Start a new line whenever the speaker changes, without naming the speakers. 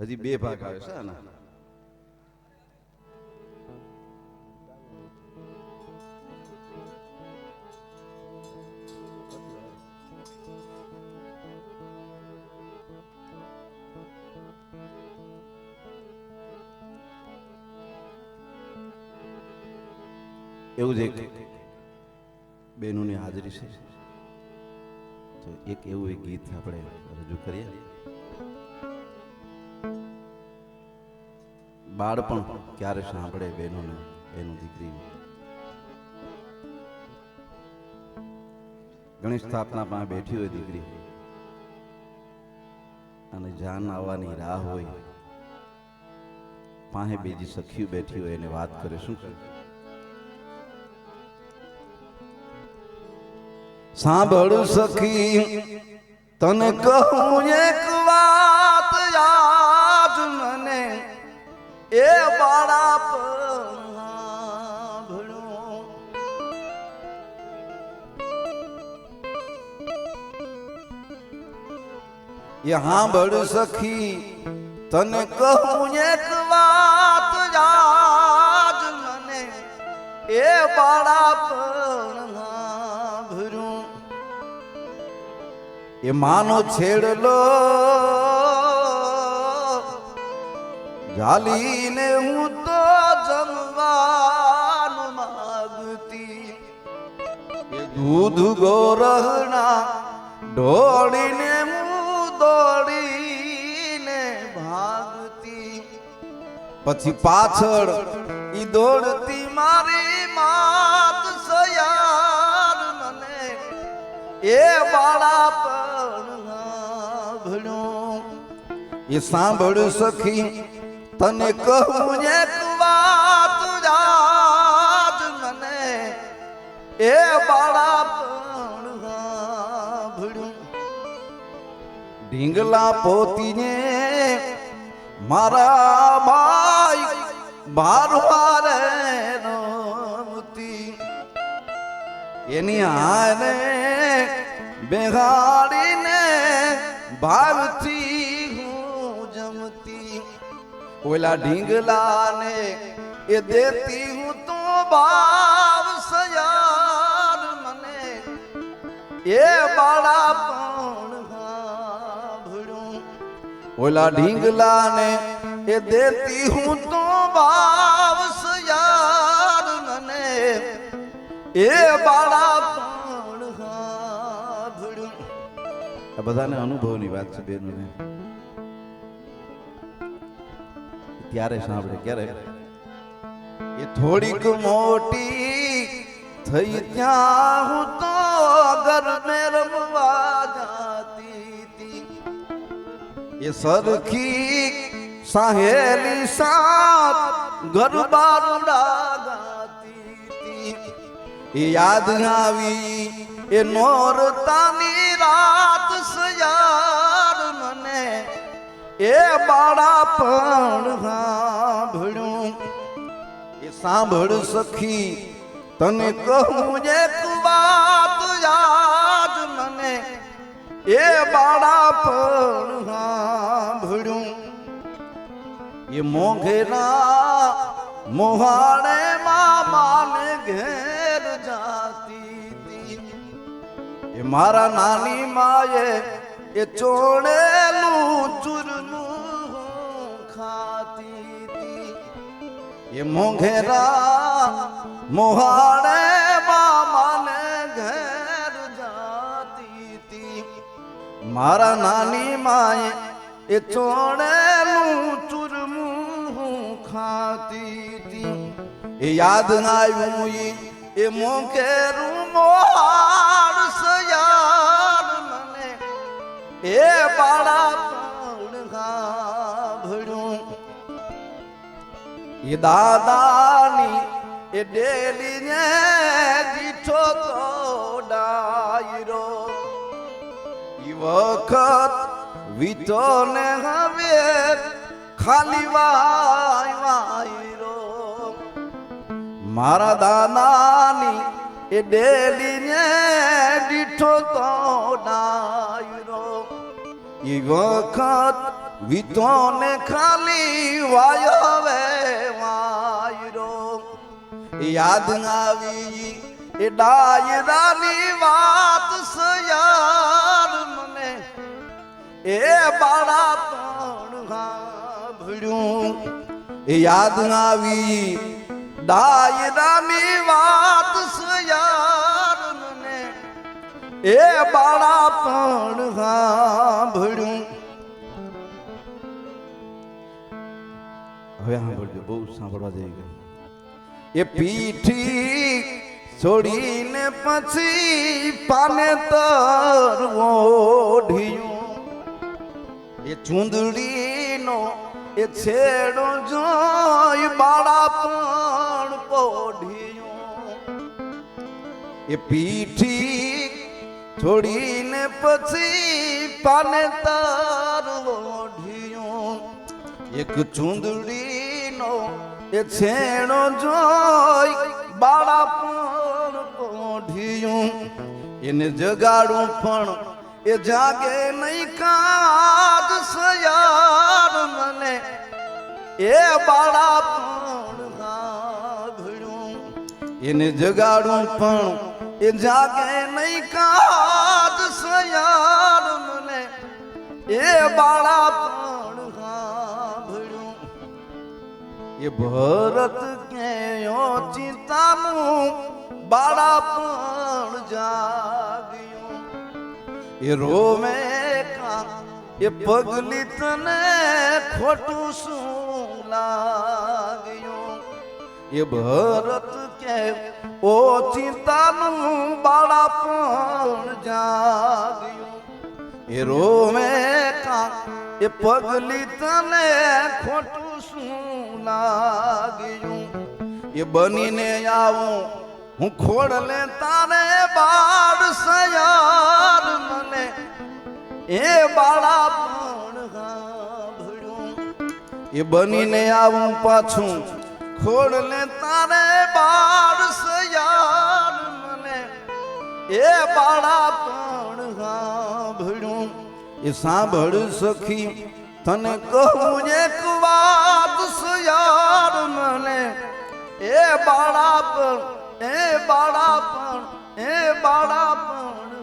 હજી બે ભાગ આવે છે આના. એવું જ એક બહેનોની હાજરી છે. તો એક એવું એક ગીત આપણે રજૂ કરીએ. બાળપણ ક્યારે સાંભળે બહેનોને એનું દીકરી ગણેશ સ્થાપનામાં બેઠી હોય દીકરી. અને જાન આવવાની રાહ હોય. પાસે બીજી સખીઓ બેઠી હોય એને વાત કરે, શું સાંભળ સખી, તને કહું એક વાત યાદ મને એ બાળા ભણો. એ સાંભળ સખી, તને કહું એક વાત જાજ મને. એ બાળા ભરું એ માનો છેડલો જાલીને હું તો જમવાનું માગતી. દૂધ ગોરહના ઢોળીને હું દોડીને ભાગતી. પછી પાછળ ઈ દોડતી મારી માત સયાર મને એ બાળા પણ ભણ્યો એ સાંભળ સખી તને કહું એક વાત યાદ મને. એ બાળા ઢીંગલા પોતીને મારા ભાઈ નમતી એની હારે બેહાડીને ભાવથી ઓલા ઢીંગલાને એ દેતી હું તો ભાવ સયાર મને. એ બાળા પણ ઓલા ઢીંગલાને એ દેતી હું તો ભાવ સયાર મને. એ બાળા પણ બધાને અનુભવની વાત છે બેનોને. ત્યારે સાંભળે ક્યારે? એ થોડીક મોટી થઈ ત્યાં હું તો ઘર મે રમવા જાતી હતી એ સરખી સાહેલી સાત ગરબા રૂડા ગાતી હતી યાદ આવી એ નોરતાની રાત એ બાળા પણ સાંભળ્યું એ સાંભળ સખી, તને કહું એક વાત યાદ મને. એ બાળા પણ સાંભળ્યું એ મોઘેરા મોહાણે મામાને ઘેર જાતી એ મારા નાની માએ એ ચોળેલું ચૂરનું ખાતી હતી એ મોઘેરા મોહાડે મામાને ઘેર જાતી હતી મારા નાની માએ એ ચોળેલું ચૂરમું ખાતી હતી એ યાદ આવ્યું ઈ, એ મોઘેરું મોહાડ સયાર મને. એ બાળા એ દાદાની એ ડેલીને દીઠો તો ડાયરો ઈ વખત વીતો ને હવે ખાલી વાય વાયરો મારા દાદાની એ ડેલીને દીઠો તો ડાયરો ઈ વખત વીતો ને ખાલી વાયો વે વાયરો. યાદ આવી એ ડાયરાની વાત સયાર મને. એ બાળા પણ સાંભળ્યું એ યાદ આવી ડાયરાની વાત સયાર મને. એ બાળા પણ સાંભળ્યું હવે સાંભળજો બહુ સાંભળવા જેવી ગઈ. એ પીઠી છોડીને પછી પાને તર ઓઢિયું. એ ચૂંદડીનો એ છેડો જોઈ બાળા પણ પોઢિયું. એ પીઠી છોડીને પછી પાને તર ઓઢિયું. એક ચૂંદડીનો એ છેણો જોઈ બાળા પણ કોઢિયું. એને જગાડું પણ એ જાગે નહીં કાજ સયાર મને. એ બાળા પણ એને જગાડું પણ એ જાગે નહીં કાજ સયાર મને. એ બાળા એ ભરત કેયો ચિંતાનું બાળા પણ જાગ્યું. એ રોમે એ પગલી તને ખોટું શું લાગ્યું? એ ભરત કે ઓ ચિંતાનું બાળા પણ જાગ્યું. એ રોમે એ પગલી તને ખોટું શું લાગ્યું? એ બનીને આવું, હું ખોડલે તારે બાળ સયાર મને. એ બાળા પણ એ બનીને આવું પાછું ખોડલે તારે બાળ સયાર મને. એ બાળા પણ સાંભળ્યું એ સાંભળ સખી, તને કહું એક વાત સયાર મને. એ બાળા પણ, એ બાળા પણ, એ બાળા પણ.